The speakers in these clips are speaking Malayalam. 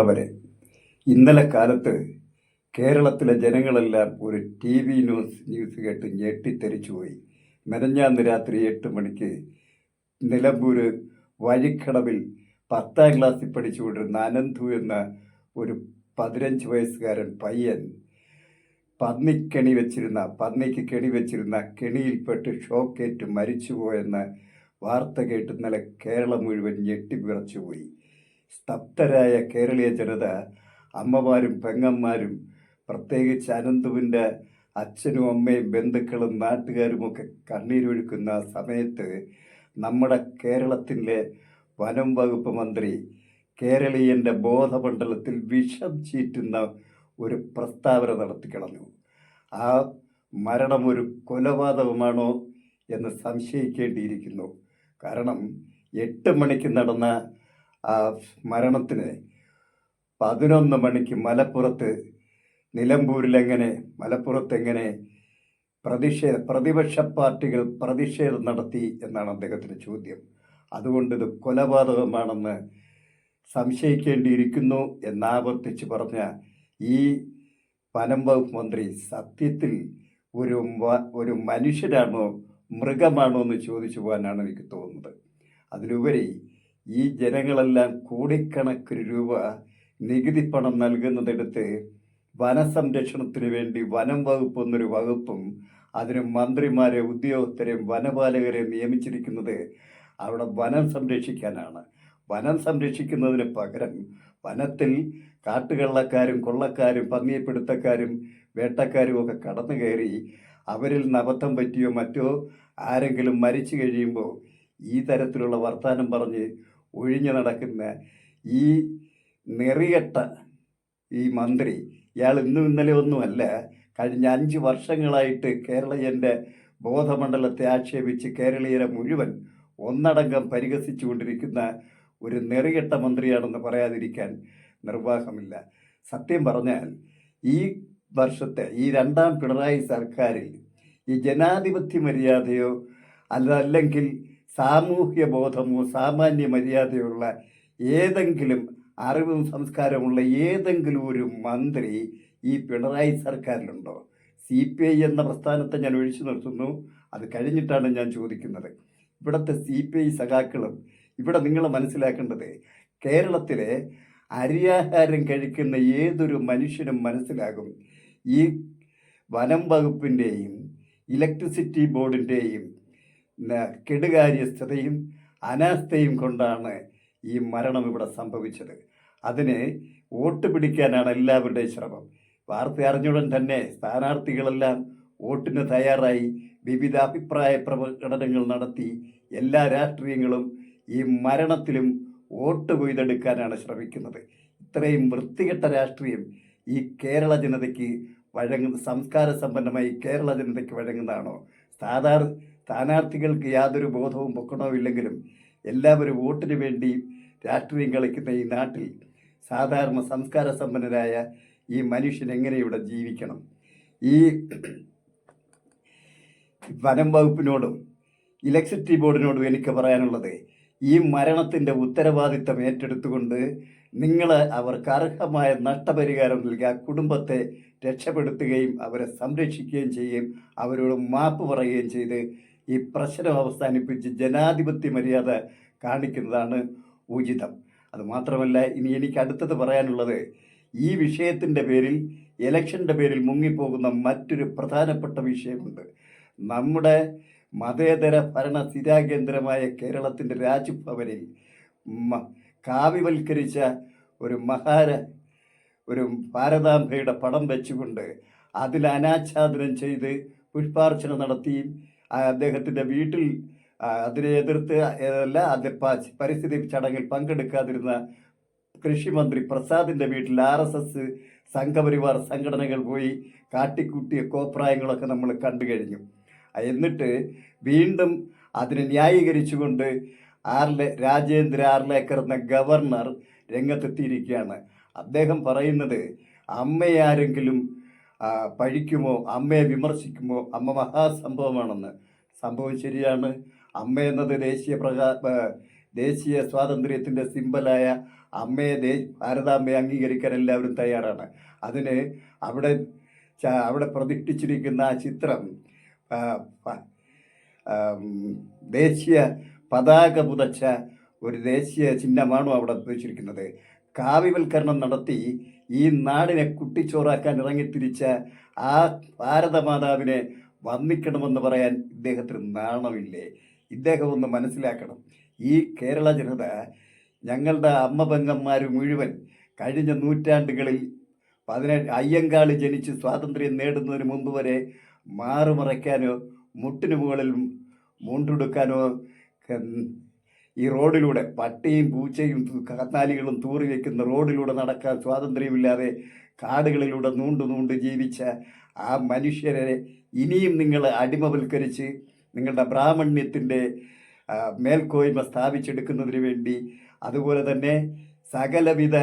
പ്രിയമുള്ളവരെ ഇന്നലെ കാലത്ത് കേരളത്തിലെ ജനങ്ങളെല്ലാം ഒരു ടി വി ന്യൂസ് ന്യൂസ് കേട്ട് ഞെട്ടിത്തെറിച്ചുപോയി മെനഞ്ഞാന്ന് രാത്രി എട്ട് മണിക്ക് നിലമ്പൂർ വഴിക്കടവിൽ പത്താം ക്ലാസ്സിൽ പഠിച്ചുകൊണ്ടിരുന്ന അനന്തു എന്ന ഒരു പതിനഞ്ച് വയസ്സുകാരൻ പയ്യൻ പന്നിക്കെണി വെച്ചിരുന്ന പന്നിക്ക് കെണി വെച്ചിരുന്ന കെണിയിൽപ്പെട്ട് ഷോക്കേറ്റ് മരിച്ചുപോയെന്ന വാർത്ത കേട്ട് ഇന്നലെ കേരളം മുഴുവൻ ഞെട്ടിപ്പിറച്ചുപോയി സ്തബ്ധരായ കേരളീയ ജനത അമ്മമാരും പെങ്ങന്മാരും പ്രത്യേകിച്ച് അനന്തുവിന്റെ അച്ഛനും അമ്മയും ബന്ധുക്കളും നാട്ടുകാരുമൊക്കെ കണ്ണീരൊഴുക്കുന്ന സമയത്ത് നമ്മുടെ കേരളത്തിന്റെ വനം വകുപ്പ് മന്ത്രി കേരളീയന്റെ ബോധമണ്ഡലത്തിൽ വിഷം ചീറ്റുന്ന ഒരു പ്രസ്താവന നടത്തിക്കളഞ്ഞു ആ മരണം ഒരു കൊലപാതകമാണോ എന്ന് സംശയിക്കേണ്ടിയിരിക്കുന്നു. കാരണം എട്ട് മണിക്ക് നടന്ന ആ മരണത്തിന് പതിനൊന്ന് മണിക്ക് മലപ്പുറത്ത് നിലമ്പൂരിലെങ്ങനെ മലപ്പുറത്ത് എങ്ങനെ പ്രതിഷേധ പ്രതിപക്ഷ പാർട്ടികൾ പ്രതിഷേധം നടത്തി എന്നാണ് അദ്ദേഹത്തിന്റെ ചോദ്യം. അതുകൊണ്ട് ഇത് കൊലപാതകമാണെന്ന് സംശയിക്കേണ്ടിയിരിക്കുന്നു എന്നാവർത്തിച്ച് പറഞ്ഞ ഈ വനം വകുപ്പ് മന്ത്രി സത്യത്തിൽ ഒരു ഒരു മനുഷ്യരാണോ മൃഗമാണോ എന്ന് ചോദിച്ചു പോകാനാണ് എനിക്ക് തോന്നുന്നത്. അതിലുപരി ഈ ജനങ്ങളെല്ലാം കോടിക്കണക്കിന് രൂപ നികുതി പണം നൽകുന്നതെടുത്ത് വനസംരക്ഷണത്തിന് വേണ്ടി വനം വകുപ്പ് എന്നൊരു വകുപ്പും അതിന് മന്ത്രിമാരെ ഉദ്യോഗസ്ഥരെയും വനപാലകരെ നിയമിച്ചിരിക്കുന്നത് അവിടെ വനം സംരക്ഷിക്കാനാണ്. വനം സംരക്ഷിക്കുന്നതിന് പകരം വനത്തിൽ കാട്ടുകള്ളക്കാരും കൊള്ളക്കാരും പന്നിയപ്പിടുത്തക്കാരും വേട്ടക്കാരും ഒക്കെ കടന്നു കയറി അവരിൽ നബദ്ധം പറ്റിയോ മറ്റോ ആരെങ്കിലും മരിച്ചു കഴിയുമ്പോൾ ഈ തരത്തിലുള്ള വർത്തമാനം പറഞ്ഞ് ഒഴിഞ്ഞു നടക്കുന്ന ഈ നെറികെട്ട ഈ മന്ത്രി ഇയാൾ ഇന്നും ഇന്നലെ ഒന്നുമല്ല കഴിഞ്ഞ അഞ്ച് വർഷങ്ങളായിട്ട് കേരളീയന്റെ ബോധമണ്ഡലത്തെ ആക്ഷേപിച്ച് കേരളീയരെ മുഴുവൻ ഒന്നടങ്കം പരിഹസിച്ചുകൊണ്ടിരിക്കുന്ന ഒരു നെറികെട്ട മന്ത്രിയാണെന്ന് പറയാതിരിക്കാൻ നിർവാഹമില്ല. സത്യം പറഞ്ഞാൽ ഈ വർഷത്തെ ഈ രണ്ടാം പിണറായി സർക്കാരിൽ ഈ ജനാധിപത്യ മര്യാദയോ അതല്ലെങ്കിൽ സാമൂഹ്യ ബോധമോ സാമാന്യ മര്യാദയുള്ള ഏതെങ്കിലും അറിവും സംസ്കാരമുള്ള ഏതെങ്കിലും ഒരു മന്ത്രി ഈ പിണറായി സർക്കാരിലുണ്ടോ? സി പി ഐ എന്ന പ്രസ്ഥാനത്തെ ഞാൻ ഒഴിച്ചു നിർത്തുന്നു. അത് കഴിഞ്ഞിട്ടാണ് ഞാൻ ചോദിക്കുന്നത്. ഇവിടുത്തെ സി പി ഐ സഖാക്കളും ഇവിടെ നിങ്ങൾ മനസ്സിലാക്കേണ്ടത് കേരളത്തിലെ അരിയാഹാരം കഴിക്കുന്ന ഏതൊരു മനുഷ്യനും മനസ്സിലാകും. ഈ വനം വകുപ്പിന്റെയും ഇലക്ട്രിസിറ്റി ബോർഡിന്റെയും കെടുകാര്യസ്ഥതയും അനാസ്ഥയും കൊണ്ടാണ് ഈ മരണം ഇവിടെ സംഭവിച്ചത്. അതിന് വോട്ട് പിടിക്കാനാണ് എല്ലാവരുടെയും ശ്രമം. വാർത്ത അറിഞ്ഞുടൻ തന്നെ സ്ഥാനാർത്ഥികളെല്ലാം വോട്ടിന് തയ്യാറായി വിവിധ അഭിപ്രായ പ്രകടനങ്ങൾ നടത്തി എല്ലാ രാഷ്ട്രീയങ്ങളും ഈ മരണത്തിലും വോട്ട് കൊയ്തെടുക്കാനാണ് ശ്രമിക്കുന്നത്. ഇത്രയും വൃത്തികെട്ട രാഷ്ട്രീയം ഈ കേരള ജനതയ്ക്ക് വഴങ്ങുന്ന സംസ്കാര സമ്പന്നമായി കേരള ജനതയ്ക്ക് വഴങ്ങുന്നതാണോ? സാധാരണ സ്ഥാനാർത്ഥികൾക്ക് യാതൊരു ബോധവും പൊക്കണോ ഇല്ലെങ്കിലും എല്ലാവരും വോട്ടിന് വേണ്ടി രാഷ്ട്രീയം കളിക്കുന്ന ഈ നാട്ടിൽ സാധാരണ സംസ്കാര സമ്പന്നരായ ഈ മനുഷ്യൻ എങ്ങനെ ഇവിടെ ജീവിക്കണം? ഈ വനം വകുപ്പിനോടും ഇലക്ട്രിസിറ്റി ബോർഡിനോടും എനിക്ക് പറയാനുള്ളത് ഈ മരണത്തിന്റെ ഉത്തരവാദിത്തം ഏറ്റെടുത്തുകൊണ്ട് നിങ്ങൾ അവർക്ക് അർഹമായ നഷ്ടപരിഹാരം നൽകി ആ കുടുംബത്തെ രക്ഷപ്പെടുത്തുകയും അവരെ സംരക്ഷിക്കുകയും ചെയ്യുകയും അവരോട് മാപ്പ് പറയുകയും ചെയ്ത് ഈ പ്രശ്നം അവസാനിപ്പിച്ച് ജനാധിപത്യ മര്യാദ കാണിക്കുന്നതാണ് ഉചിതം. അതുമാത്രമല്ല ഇനി എനിക്ക് അടുത്തത് പറയാനുള്ളത് ഈ വിഷയത്തിന്റെ പേരിൽ ഇലക്ഷന്റെ പേരിൽ മുങ്ങിപ്പോകുന്ന മറ്റൊരു പ്രധാനപ്പെട്ട വിഷയമുണ്ട്. നമ്മുടെ മതേതര ഭരണ സ്ഥിരാകേന്ദ്രമായ കേരളത്തിന്റെ രാജ്ഭവനിൽ കാവ്യവൽക്കരിച്ച ഒരു മഹാര ഒരു ഭാരതാംബയുടെ പടം വെച്ചുകൊണ്ട് അതിൽ അനാച്ഛാദനം ചെയ്ത് പുഷ്പാർച്ചന നടത്തിയും അദ്ദേഹത്തിന്റെ വീട്ടിൽ അതിനെ എതിർത്ത് അല്ല അത് പരിസ്ഥിതി ചടങ്ങിൽ പങ്കെടുക്കാതിരുന്ന കൃഷിമന്ത്രി പ്രസാദിന്റെ വീട്ടിൽ ആർ എസ് എസ് സംഘപരിവാർ സംഘടനകൾ പോയി കാട്ടിക്കൂട്ടിയ കോപ്രായങ്ങളൊക്കെ നമ്മൾ കണ്ടു കഴിഞ്ഞു. എന്നിട്ട് വീണ്ടും അതിനെ ന്യായീകരിച്ചുകൊണ്ട് ആർലെ രാജേന്ദ്ര ആർലേക്കർ എന്ന ഗവർണർ രംഗത്തെത്തിയിരിക്കുകയാണ്. അദ്ദേഹം പറയുന്നത് അമ്മയെ ആരെങ്കിലും പഴിക്കുമോ അമ്മയെ വിമർശിക്കുമോ അമ്മ മഹാസംഭവമാണെന്ന്. സംഭവം ശരിയാണ്. അമ്മ എന്നത് ദേശീയ പ്രകാ ദേശീയ സ്വാതന്ത്ര്യത്തിന്റെ സിമ്പലായ അമ്മയെ ദേ ഭാരതാമ്മയെ അംഗീകരിക്കാൻ എല്ലാവരും തയ്യാറാണ്. അതിന് അവിടെ അവിടെ പ്രതിഷ്ഠിച്ചിരിക്കുന്ന ആ ചിത്രം ദേശീയ പതാക പുതച്ച ഒരു ദേശീയ ചിഹ്നമാണോ അവിടെ ഉപയോഗിച്ചിരിക്കുന്നത് കാവ്യവൽക്കരണം നടത്തി ഈ നാടിനെ കുട്ടിച്ചോറാക്കാൻ ഇറങ്ങിത്തിരിച്ച ആ ഭാരതമാതാവിനെ വന്ദിക്കണമെന്ന് പറയാൻ ഇദ്ദേഹത്തിന് നാണമില്ലേ? ഇദ്ദേഹം ഒന്ന് മനസ്സിലാക്കണം. ഈ കേരള ജനത ഞങ്ങളുടെ അമ്മ പെങ്ങന്മാർ മുഴുവൻ കഴിഞ്ഞ നൂറ്റാണ്ടുകളിൽ പതിനെട്ട് അയ്യങ്കാളി ജനിച്ച് സ്വാതന്ത്ര്യം നേടുന്നതിന് മുമ്പ് വരെ മാറുമറയ്ക്കാനോ മുട്ടിന് മുകളിൽ മൂണ്ടെടുക്കാനോ ഈ റോഡിലൂടെ പട്ടിയും പൂച്ചയും കാത്താലികളും തൂറി വയ്ക്കുന്ന റോഡിലൂടെ നടക്കാൻ സ്വാതന്ത്ര്യമില്ലാതെ കാടുകളിലൂടെ നൂണ്ടു നൂണ്ട് ജീവിച്ച ആ മനുഷ്യരെ ഇനിയും നിങ്ങൾ അടിമവൽക്കരിച്ച് നിങ്ങളുടെ ബ്രാഹ്മണ്യത്തിന്റെ മേൽക്കോയ്മ സ്ഥാപിച്ചെടുക്കുന്നതിന് വേണ്ടി അതുപോലെ തന്നെ സകലവിധ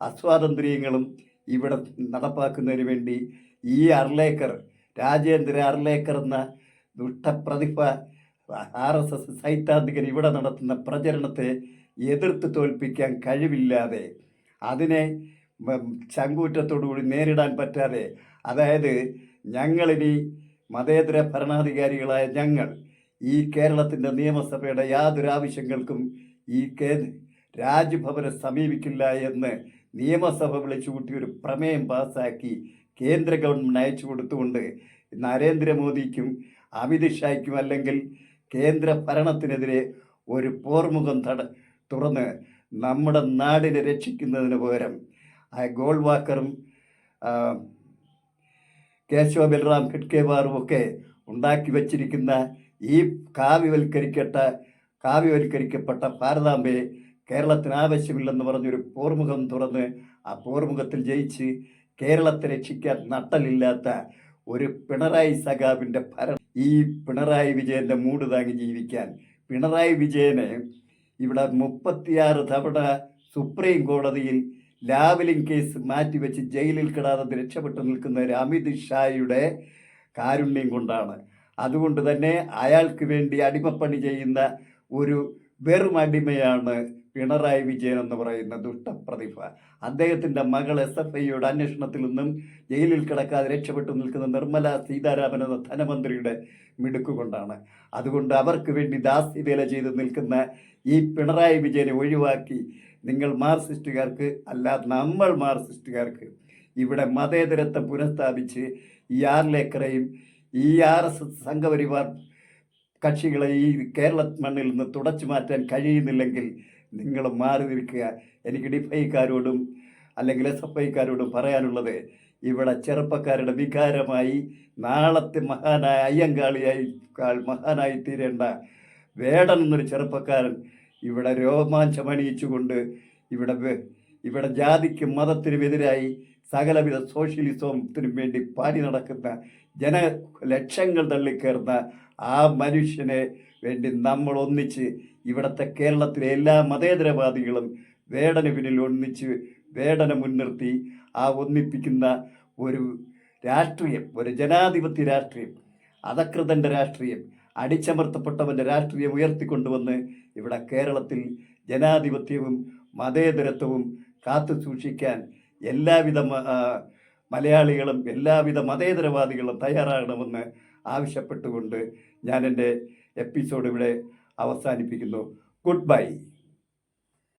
അസ്വാതന്ത്ര്യങ്ങളും ഇവിടെ നടപ്പാക്കുന്നതിന് വേണ്ടി ഈ അർലേക്കർ രാജേന്ദ്ര അർലേക്കർ എന്ന ദുഷ്ടപ്രതിഭ ആർ എസ് എസ് സൈദ്ധാന്തികൻ ഇവിടെ നടത്തുന്ന പ്രചരണത്തെ എതിർത്ത് തോൽപ്പിക്കാൻ കഴിവില്ലാതെ അതിനെ ചങ്കൂറ്റത്തോടുകൂടി നേരിടാൻ പറ്റാതെ അതായത് ഞങ്ങളിനി മതേതര ഭരണാധികാരികളായ ഞങ്ങൾ ഈ കേരളത്തിന്റെ നിയമസഭയുടെ യാതൊരു ആവശ്യങ്ങൾക്കും ഈ കേ രാജ്ഭവനെ സമീപിക്കില്ല എന്ന് നിയമസഭ വിളിച്ചു കൂട്ടി ഒരു പ്രമേയം പാസാക്കി കേന്ദ്ര ഗവൺമെന്റ് അയച്ചു കൊടുത്തുകൊണ്ട് നരേന്ദ്രമോദിക്കും അമിത് ഷായ്ക്കും അല്ലെങ്കിൽ കേന്ദ്ര ഭരണത്തിനെതിരെ ഒരു പോർമുഖം തട തുറന്ന് നമ്മുടെ നാടിനെ രക്ഷിക്കുന്നതിന് പകരം ആ ഗോൾവാക്കറും കേശവ ബൽറാം ഖഡ്കേവാറും ഒക്കെ ഉണ്ടാക്കി വച്ചിരിക്കുന്ന ഈ കാവ്യവൽക്കരിക്കട്ട കാവ്യവൽക്കരിക്കപ്പെട്ട ഭാരതാംബയെ കേരളത്തിന് ആവശ്യമില്ലെന്ന് പറഞ്ഞൊരു പോർമുഖം തുറന്ന് ആ പോർമുഖത്തിൽ ജയിച്ച് കേരളത്തെ രക്ഷിക്കാൻ നട്ടലില്ലാത്ത ഒരു പിണറായി സഖാവിന്റെ ഭരണം ഈ പിണറായി വിജയന്റെ മൂട് താങ്ങി ജീവിക്കാൻ. പിണറായി വിജയനെ ഇവിടെ മുപ്പത്തിയാറ് തവണ സുപ്രീം കോടതിയിൽ ലാവലിംഗ് കേസ് മാറ്റിവെച്ച് ജയിലിൽ കിടാതെ രക്ഷപ്പെട്ടു നിൽക്കുന്ന ഒരു അമിത് ഷായുടെ കാരുണ്യം കൊണ്ടാണ്. അതുകൊണ്ട് തന്നെ അയാൾക്ക് വേണ്ടി അടിമപ്പണി ചെയ്യുന്ന ഒരു വെറും അടിമയാണ് പിണറായി വിജയൻ എന്ന് പറയുന്ന ദുഷ്ടപ്രതിഭ. അദ്ദേഹത്തിന്റെ മകൾ എസ് എഫ് ഐയുടെ അന്വേഷണത്തിൽ നിന്നും ജയിലിൽ കിടക്കാതെ രക്ഷപ്പെട്ടു നിൽക്കുന്ന നിർമ്മല സീതാരാമൻ എന്ന ധനമന്ത്രിയുടെ മിടുക്കുകൊണ്ടാണ് അതുകൊണ്ട് അവർക്ക് വേണ്ടി ദാസ്യവേല ചെയ്ത് നിൽക്കുന്ന ഈ പിണറായി വിജയനെ ഒഴിവാക്കി നിങ്ങൾ മാർസിസ്റ്റുകാർക്ക് അല്ല നമ്മൾ മാർസിസ്റ്റുകാർക്ക് ഇവിടെ മതേതരത്വം പുനഃസ്ഥാപിച്ച് ഈ ആറിലേക്കറയും ഈ ആർ എസ് എസ് സംഘപരിവാർ കക്ഷികളെ ഈ കേരള മണ്ണിൽ നിന്ന് തുടച്ചു മാറ്റാൻ കഴിയുന്നില്ലെങ്കിൽ നിങ്ങൾ മാറി നിൽക്കുക. എനിക്ക് ഡിഫൈക്കാരോടും അല്ലെങ്കിൽ എസ് എഫ് ഐക്കാരോടും പറയാനുള്ളത് ഇവിടെ ചെറുപ്പക്കാരുടെ വികാരമായി നാളത്തെ മഹാനായ അയ്യങ്കാളിയായി മഹാനായി തീരേണ്ട വേടൻ എന്നൊരു ചെറുപ്പക്കാരൻ ഇവിടെ രോമാഞ്ചമണിയിച്ചുകൊണ്ട് ഇവിടെ ഇവിടെ ജാതിക്കും മതത്തിനും എതിരായി സകലവിധ സോഷ്യലിസത്തിനും വേണ്ടി പാടി നടക്കുന്ന ജന ലക്ഷങ്ങൾ തള്ളിക്കയറുന്ന ആ മനുഷ്യനെ വേണ്ടി നമ്മൾ ഒന്നിച്ച് ഇവിടുത്തെ കേരളത്തിലെ എല്ലാ മതേതരവാദികളും വേടന് പിന്നിൽ ഒന്നിച്ച് വേടനെ മുൻനിർത്തി ആ ഒന്നിപ്പിക്കുന്ന ഒരു രാഷ്ട്രീയം ഒരു ജനാധിപത്യ രാഷ്ട്രീയം അധകൃതന്റെ രാഷ്ട്രീയം അടിച്ചമർത്തപ്പെട്ടവന്റെ രാഷ്ട്രീയം ഉയർത്തിക്കൊണ്ടുവന്ന് ഇവിടെ കേരളത്തിൽ ജനാധിപത്യവും മതേതരത്വവും കാത്തു സൂക്ഷിക്കാൻ എല്ലാവിധ മലയാളികളും എല്ലാവിധ മതേതരവാദികളും തയ്യാറാകണമെന്ന് ആവശ്യപ്പെട്ടുകൊണ്ട് ഞാൻ എപ്പിസോഡ് ഇവിടെ അവസാനിപ്പിക്കുന്നു. Good bye.